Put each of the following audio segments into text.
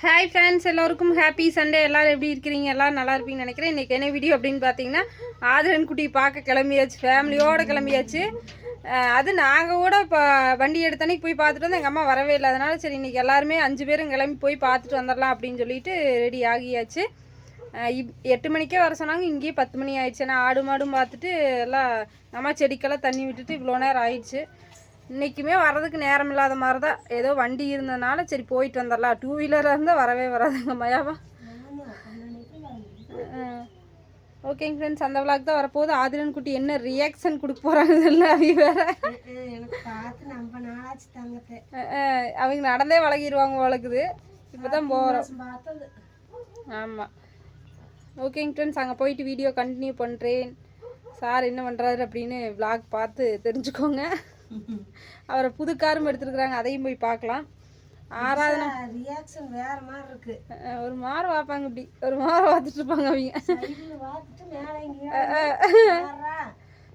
Hi friends எல்லோருக்கும் happy Sunday எல்லோரும் எப்படி இருக்கிறீங்க? எல்லோரும் நல்லா இருப்பீங்கன்னு நினைக்கிறேன். இன்றைக்கி என்ன வீடியோ அப்படின்னு பார்த்தீங்கன்னா ஆதரன் குட்டி பார்க்க கிளம்பியாச்சு. ஃபேமிலியோடு கிளம்பியாச்சு. அது நாங்கள் கூட இப்போ வண்டி எடுத்தனைக்கு போய் பார்த்துட்டு வந்து எங்கள் அம்மா வரவே இல்லை. அதனால் சரி இன்றைக்கி எல்லாருமே அஞ்சு பேரும் கிளம்பி போய் பார்த்துட்டு வந்துடலாம் அப்படின்னு சொல்லிட்டு ரெடி ஆகியாச்சு. இப் எட்டு மணிக்கே வர சொன்னாங்க. இங்கேயே பத்து மணி ஆயிடுச்சு. ஏன்னா ஆடு மாடும் பார்த்துட்டு எல்லாம் நம்ம செடிக்கெல்லாம் தண்ணி விட்டுட்டு இவ்வளோ நேரம் ஆயிடுச்சு. இன்றைக்குமே வர்றதுக்கு நேரம் இல்லாத மாதிரி தான் ஏதோ வண்டி இருந்ததுனால சரி போயிட்டு வந்துடலாம். டூ வீலராக இருந்தால் வரவே வராதுங்க மயாவா. ஓகேங்க ஃப்ரெண்ட்ஸ் அந்த விளாக் தான் வரப்போகுது. ஆதிரன் குட்டி என்ன ரியாக்ஷன் கொடுக்க போகிறாங்க இல்லை அவங்க வேற. அவங்க நடந்தே வழங்கிடுவாங்க வழக்குது இப்போ தான் போகிறோம் ஆமாம் ஓகேங்க ஃப்ரெண்ட்ஸ் அங்கே போயிட்டு வீடியோ கண்டினியூ பண்ணுறேன் சார் என்ன பண்ணுறாரு அப்படின்னு விளாக் பார்த்து தெரிஞ்சுக்கோங்க. அவரை புது காரும் எடுத்துருக்குறாங்க அதையும் போய் பார்க்கலாம். ஆராதனை. ரியாக்ஷன் வேற மாதிரி இருக்கு. ஒரு மாறு பார்ப்பாங்க இப்படி. ஒரு மாறு பார்த்துட்டு இருப்பாங்க அவங்க.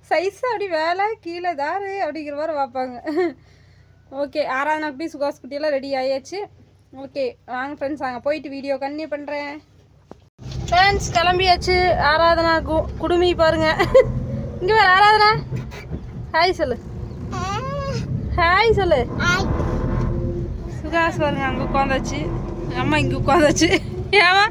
சைஸ் அப்படி வேலை கீழே தாரு அப்படிங்கிற மாதிரி பார்ப்பாங்க. ஓகே ஆராதனா குட்டி சுகாஸ் குட்டியெல்லாம் ரெடி ஆயாச்சு. ஓகே வாங்க ஃப்ரெண்ட்ஸ் அங்கே போயிட்டு வீடியோ கண்டினியூ பண்ணுறேன் ஃப்ரெண்ட்ஸ் கிளம்பியாச்சு. ஆராதனா கு குடுமி பாருங்க. இங்கே வேறு ஆராதனா. ஹாய் சொல்லு. ஹாய் சொல்லு. சுகாஸ் பாருங்க அங்கே உட்காந்தாச்சு. அம்மா இங்கே உட்காந்தாச்சு. ஏவா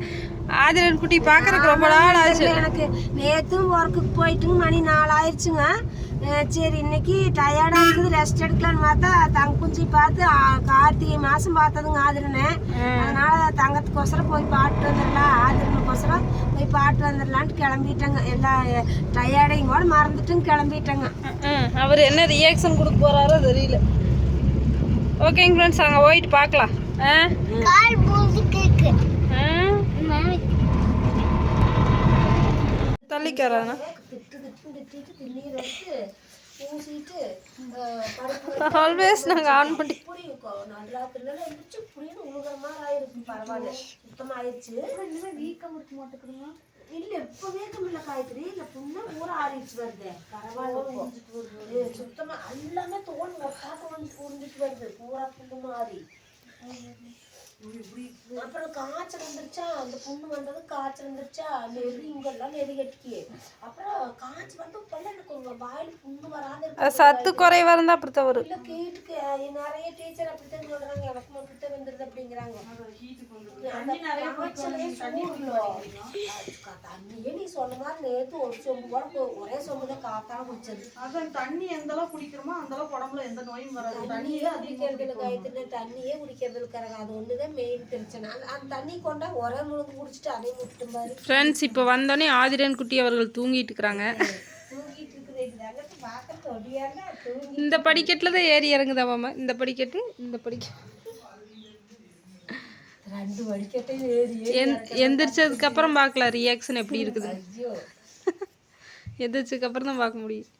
ஆதிரன் குட்டி பார்க்கறதுக்கு ரொம்ப நாள் ஆச்சு. எனக்கு. நேத்தும் ஒர்க்குக்கு போயிட்டு மணி நாலு ஆயிடுச்சுங்க சரி இன்னைக்கு டயர்டா இருக்குது. ரெஸ்ட் எடுக்கலான்னு பார்த்தா தங்க குஞ்சி பார்த்து கார்த்திகை மாசம் பார்த்ததுங்க ஆதிரனை. அதனால தங்கத்துக்கோசரம் போய் பாட்டு வந்துடலாம். ஆதிரனுக்கோசரம் போய் பாட்டு வந்துடலான்ட்டு கிளம்பிட்டேங்க. எல்லாம் டயர்டையும் கூட மறந்துட்டும் கிளம்பிட்டேங்க. அவர் என்ன ரியாக்ஷன் கொடுக்க போறாரோ தெரியல. ஓகேங்க ஃப்ரெண்ட்ஸ் அங்கே போயிட்டு பார்க்கலாம். ஆ? கால் திட்டிட்டு திண்ணீர் எடுத்து பூசிட்டு ஆல்வேஸ் நாங்கள் ஆன் பண்ணி புளி நல்லா தில்ல இருந்துச்சு புளின்னு உழுகிற மாதிரி ஆயிருக்கு பரவாயில்ல. சுத்தமா ஆயிடுச்சு வீக்கம் விட்டு மாட்டுக்கிறோமா இல்ல இப்ப வீக்கம் இல்ல காய்கறி இல்ல புண்ணா ஊற ஆறிடுச்சு வருது. பரவாயில்ல இப்போ. ஏ, சுத்தமா எல்லாமே தோல் ஒட்டாட்ட வந்து புரிஞ்சிட்டு வருது. பூரா புண்ணு மாறி. அப்புறம் காய்ச்சல் வந்துருச்சா? அந்த புண்ணு வந்தது காய்ச்சல் வந்துருச்சா? நெறி இங்கெல்லாம் நெறி கட்டிக்கு அப்புறம் காய்ச்சல் வந்து இப்பெல்லாம் எனக்கு உங்க வாயில புண்ணு வராத சத்து குறைவாக இருந்தால் அப்படி தான் வரும். இல்ல கேட்டுக்கு. நிறைய டீச்சர் அப்படித்தான் சொல்றாங்க. எனக்கு மட்டும் வந்துருது அப்படிங்கிறாங்க. தண்ணியே நீ சொன்ன மாதிரி நேத்து ஒரு சொம்பு கூட ஒரே சொம்புல காத்தால குடிச்சது. அதான் தண்ணி எந்த அளவுக்கு குடிக்கிறோமோ அந்த அளவுக்கு உடம்புல எந்த நோயும் வராது. தண்ணியே குடிக்கிறது இல்லை காயத்துல தண்ணியே குடிக்கிறது இருக்கிறாங்க அது ஒண்ணுதான் மெயின் பிரச்சனை. அந்த அந்த தண்ணி கொண்டா ஒரே முழுக்கு குடிச்சிட்டு அதையும் விட்டு பாரு. ஃப்ரெண்ட்ஸ் இப்போ வந்தோடனே ஆதிரன் குட்டி அவர்கள் தூங்கிட்டு இருக்கிறாங்க. தூங்கிட்டு இருக்குது. இந்த படிக்கட்டில் தான் ஏறி இறங்குதா மாமா? இந்த படிக்கட்டு இந்த படிக்கட்டு. ரெண்டு வடிக்கட்டையும் ஏறி எந் எந்திரிச்சதுக்கு அப்புறம் பார்க்கலாம் ரியாக்ஷன் எப்படி இருக்குது? எந்திரிச்சதுக்கு அப்புறம் தான் பார்க்க முடியும்.